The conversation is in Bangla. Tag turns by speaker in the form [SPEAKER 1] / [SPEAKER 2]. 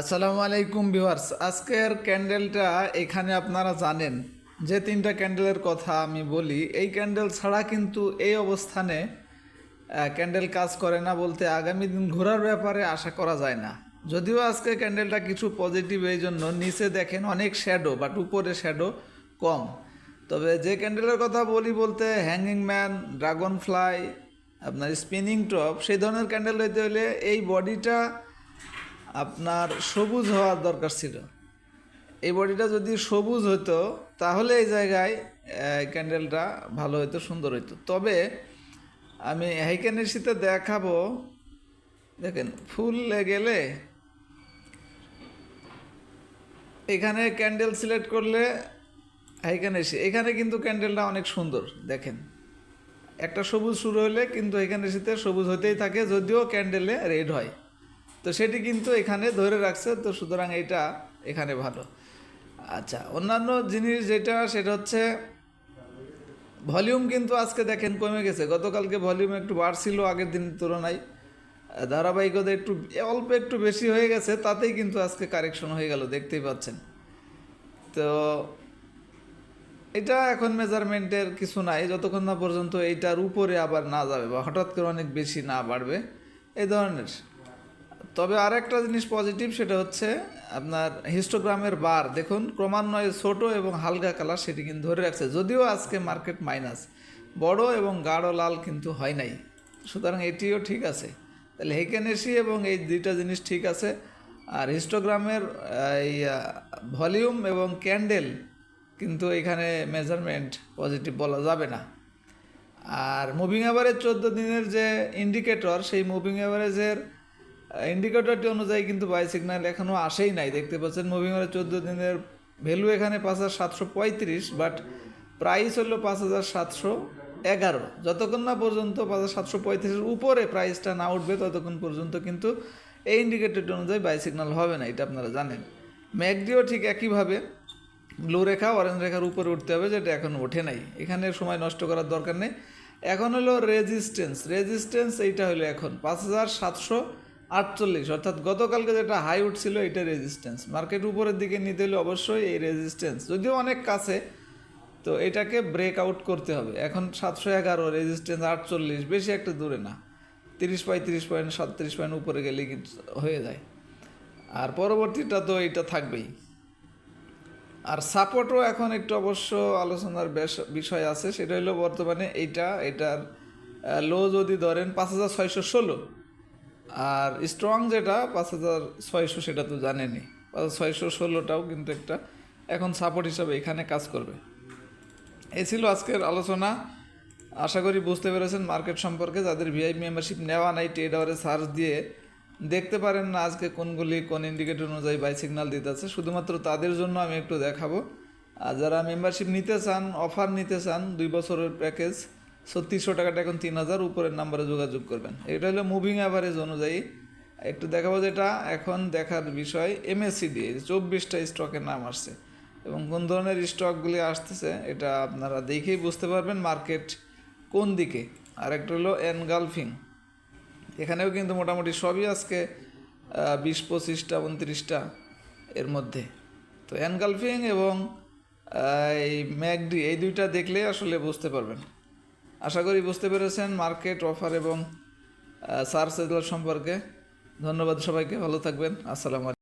[SPEAKER 1] আসসালামু আলাইকুম ভিউয়ার্স, আজকের ক্যান্ডেলটা এখানে আপনারা জানেন। যে তিনটা ক্যান্ডেলের কথা আমি বলি, এই ক্যান্ডেল ছাড়া কিন্তু এই অবস্থানে ক্যান্ডেল কাজ করে না বলতে আগামী দিন ঘোরার ব্যাপারে আশা করা যায় না। যদিও আজকে ক্যান্ডেলটা কিছু পজিটিভ এই জন্য, নিচে দেখেন অনেক শ্যাডো বাট উপরে শ্যাডো কম। তবে যে ক্যান্ডেলের কথা বলি বলতে হ্যাঙ্গিং ম্যান ড্রাগন ফ্লাই আপনার স্পিনিং টপ সেই ধরনের ক্যান্ডেল হইতে হলে এই বডিটা আপনার সবুজ হওয়ার দরকার ছিল। এই বডিটা যদি সবুজ হতো তাহলে এই জায়গায় ক্যান্ডেলটা ভালো হতো সুন্দর হতো তবে আমি হাইকেনের শীতে দেখাবো, দেখেন, ফুল গেলে এখানে ক্যান্ডেল সিলেক্ট করলে হাইকেন এসে এখানে কিন্তু ক্যান্ডেলটা অনেক সুন্দর, দেখেন। একটা সবুজ শুরু হলে কিন্তু এখানে শীতে সবুজ হতেই থাকে, যদিও ক্যান্ডেলে রেড হয়। তো সেটি কিন্তু এখানে ধরে রাখছে, তো সুতরাং এটা এখানে ভালো। আচ্ছা অন্যান্য জিনিস যেটা, সেটা হচ্ছে, ভলিউম কিন্তু আজকে দেখেন কমে গেছে। গতকালকে ভলিউম একটু বাড়ছিল, আগের দিনের তুলনায়। ধারাবাহিকতা একটু, অল্প একটু বেশি হয়ে গেছে, তাতেই কিন্তু আজকে কারেকশন হয়ে গেল, দেখতেই পাচ্ছেন। তো এটা এখন মেজারমেন্টের কিছু নাই, যতক্ষণ না পর্যন্ত এইটার উপরে আবার না যাবে বা হঠাৎ করে অনেক বেশি না বাড়বে, এই ধরনের। তবে আর একটা জিনিস পজিটিভ সেটা হচ্ছে আপনার হিস্টোগ্রামের বার দেখুন, ক্রমান্বয়ে ছোট এবং হালকা কালার সেটি কিন্তু ধরে রাখছে। যদিও আজকে মার্কেট মাইনাস বড় এবং গাঢ় লাল কিন্তু হয় নাই। সুতরাং এটিও ঠিক আছে। তাহলে হেকেনেসি এবং এই দুইটা জিনিস ঠিক আছে। আর হিস্টোগ্রামের এই ভলিউম এবং ক্যান্ডেল কিন্তু এখানে মেজারমেন্ট পজিটিভ বলা যাবে না। আর মুভিং অ্যাভারেজ চোদ্দ দিনের যে ইন্ডিকেটর সেই মুভিং অ্যাভারেজের ইন্ডিকেটরটি অনুযায়ী কিন্তু বাই সিগন্যাল এখনও আসেই নাই। দেখতে পাচ্ছেন মুভিং অ্যাভারেজ চোদ্দ দিনের ভ্যালু এখানে পাঁচ হাজার সাতশো পঁয়ত্রিশ বাট প্রাইস হলো পাঁচ হাজার সাতশো এগারো। যতক্ষণ না পর্যন্ত পাঁচ হাজার সাতশো পঁয়ত্রিশের উপরে প্রাইসটা না উঠবে, ততক্ষণ পর্যন্ত কিন্তু এই ইন্ডিকেটরটি অনুযায়ী বাই সিগন্যাল হবে না, এটা আপনারা জানেন। ম্যাকডিও ঠিক একইভাবে ব্লু রেখা অরেঞ্জ রেখার উপরে উঠতে হবে, যেটা এখন ওঠে নাই। এখানে সময় নষ্ট করার দরকার নেই। এখন হলো রেজিস্ট্যান্স রেজিস্ট্যান্স এইটা হলো এখন। পাঁচ হাজার সাতশো আটচল্লিশ, অর্থাৎ গতকালকে যেটা হাই উঠছিল এটা রেজিস্ট্যান্স মার্কেট উপরের দিকে নিতে হলে অবশ্যই এই রেজিস্ট্যান্স যদিও অনেক কাছে, তো এটাকে ব্রেক আউট করতে হবে। এখন সাতশো এগারো রেজিস্ট্যান্স আটচল্লিশ, বেশি একটা দূরে না। তিরিশ পঁয়ত্রিশ পয়েন্ট, সাতত্রিশ পয়েন্ট উপরে গেলে হয়ে যায়। আর পরবর্তীটা তো এটা থাকবেই। আর সাপোর্টও এখন একটু অবশ্য আলোচনার বিষয় আছে। সেটা হলো বর্তমানে এইটা, এটার লো যদি ধরেন পাঁচ হাজার ছয়শো ষোলো। আর স্ট্রং যেটা, পাঁচ হাজার ছয়শো সেটা তো জানেনি পাঁচ হাজার ছয়শো ষোলোটাও কিন্তু একটা এখন সাপোর্ট হিসাবে এখানে কাজ করবে। এই ছিল আজকের আলোচনা। আশা করি বুঝতে পেরেছেন মার্কেট সম্পর্কে। যাদের ভিআই মেম্বারশিপ নেওয়া নাই টেড আওয়ারে সার্চ দিয়ে দেখতে পারেন না আজকে কোনগুলি, কোন ইন্ডিকেটর অনুযায়ী বাই সিগন্যাল দিতেছে শুধুমাত্র তাদের জন্য আমি একটু দেখাবো। আর যারা মেম্বারশিপ নিতে চান অফার নিতে চান, দুই বছরের প্যাকেজ ছত্রিশশো টাকাটা এখন তিন হাজার, উপরের নাম্বারে যোগাযোগ করবেন। এটা হলো মুভিং অ্যাভারেজ অনুযায়ী। একটু দেখাবো যেটা, এখন দেখার বিষয় এমএসসিডি চব্বিশটা স্টকের নাম আসছে। এবং কোন ধরনের স্টকগুলি আসতেছে, এটা আপনারা দেখেই বুঝতে পারবেন মার্কেট কোন দিকে। আর একটা হলো এনগালফিং এখানেও কিন্তু মোটামুটি সবই আজকে বিশ, পঁচিশটা, উনত্রিশটা এর মধ্যে। তো এনগালফিং এবং এই ম্যাকডি, এই দুইটা দেখলে আসলে বুঝতে পারবেন। আশা করি বুঝতে পেরেছেন মার্কেট অফার এবং সার্চ সম্পর্কে। ধন্যবাদ সবাইকে ভালো থাকবেন। আসসালামু